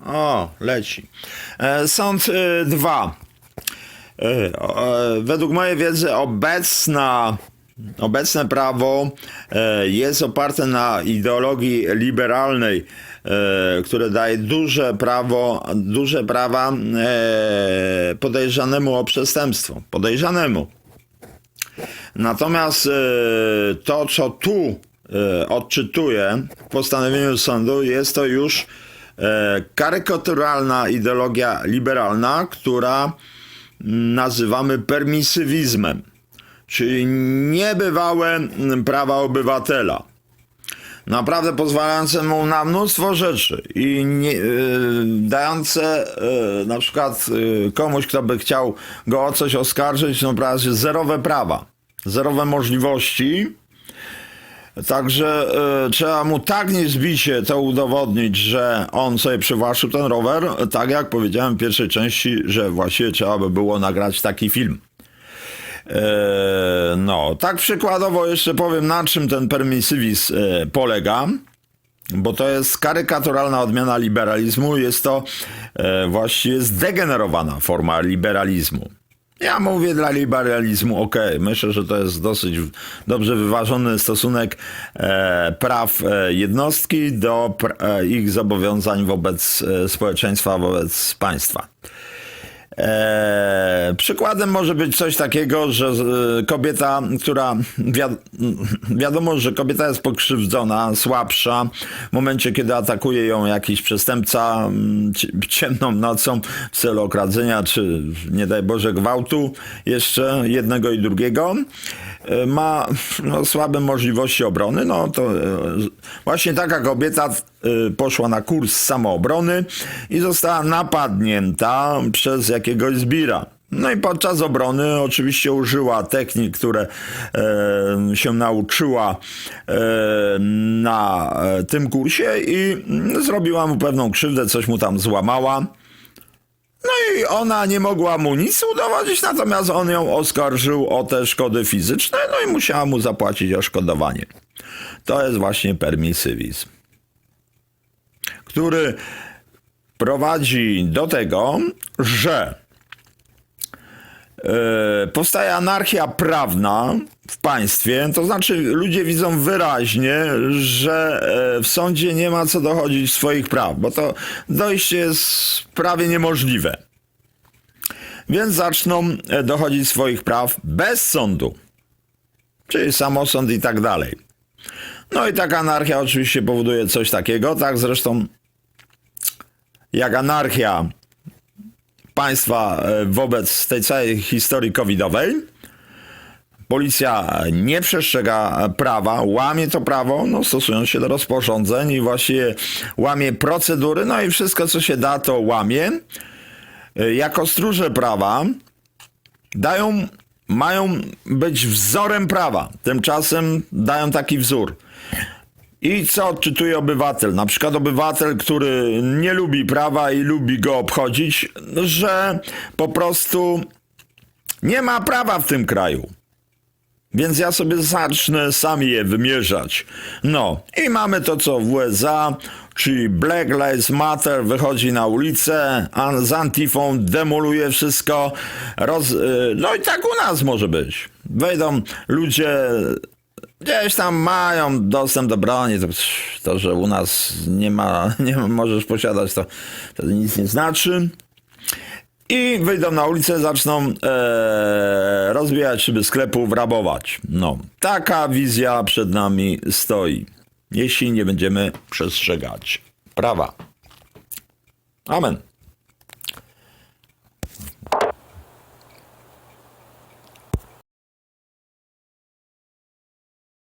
O, leci. E, Sąd 2. Według mojej wiedzy obecna, obecne prawo e, jest oparte na ideologii liberalnej, e, które daje duże prawo, duże prawa e, podejrzanemu o przestępstwo. Podejrzanemu. Natomiast e, to, co tu e, odczytuję w postanowieniu sądu, jest to już e, karykaturalna ideologia liberalna, która nazywamy permisywizmem, czyli niebywałe m, prawa obywatela. Naprawdę pozwalające mu na mnóstwo rzeczy i nie, y, dające y, na przykład y, komuś, kto by chciał go o coś oskarżyć, no prawie zerowe prawa, zerowe możliwości. Także y, trzeba mu tak niezbicie to udowodnić, że on sobie przywłaszczył ten rower, tak jak powiedziałem w pierwszej części, że właściwie trzeba by było nagrać taki film. E, No, tak przykładowo jeszcze powiem, na czym ten permisywizm e, polega, bo to jest karykaturalna odmiana liberalizmu, jest to właściwie zdegenerowana forma liberalizmu. Ja mówię dla liberalizmu, ok, myślę, że to jest dosyć dobrze wyważony stosunek e, praw e, jednostki do pr- e, ich zobowiązań wobec e, społeczeństwa, wobec państwa. Eee, przykładem może być coś takiego, że e, kobieta, która wiad wiadomo, że kobieta jest pokrzywdzona, słabsza, w momencie, kiedy atakuje ją jakiś przestępca mm, ci- ciemną nocą w celu okradzenia, czy nie daj Boże gwałtu, jeszcze jednego i drugiego, e, ma no, słabe możliwości obrony, no to e, właśnie taka kobieta poszła na kurs samoobrony i została napadnięta przez jakiegoś zbira. No i podczas obrony oczywiście użyła technik, które e, się nauczyła e, na e, tym kursie i mm, zrobiła mu pewną krzywdę, coś mu tam złamała. No i ona nie mogła mu nic udowodnić, natomiast on ją oskarżył o te szkody fizyczne, no i musiała mu zapłacić odszkodowanie. To jest właśnie permisywizm, który prowadzi do tego, że e, powstaje anarchia prawna w państwie, to znaczy ludzie widzą wyraźnie, że e, w sądzie nie ma co dochodzić swoich praw, bo to dojście jest prawie niemożliwe. Więc zaczną e, dochodzić swoich praw bez sądu, czyli samosąd i tak dalej. No i taka anarchia oczywiście powoduje coś takiego, tak zresztą jak anarchia państwa e, wobec tej całej historii covidowej. Policja nie przestrzega prawa, łamie to prawo, no, stosując się do rozporządzeń i właściwie łamie procedury, no i wszystko, co się da, to łamie. E, Jako stróże prawa dają, mają być wzorem prawa, tymczasem dają taki wzór. I co odczytuje obywatel? Na przykład obywatel, który nie lubi prawa i lubi go obchodzić, że po prostu nie ma prawa w tym kraju. Więc ja sobie zacznę sami je wymierzać. No i mamy to, co w USA, czyli Black Lives Matter wychodzi na ulicę, z Antifą demoluje wszystko. Roz... y, No i tak u nas może być. Wejdą ludzie gdzieś tam mają dostęp do broni, to, to że u nas nie ma, nie możesz posiadać, to, to nic nie znaczy. I wyjdą na ulicę, zaczną e, rozbijać szyby sklepów, rabować. No, taka wizja przed nami stoi, jeśli nie będziemy przestrzegać prawa. Amen.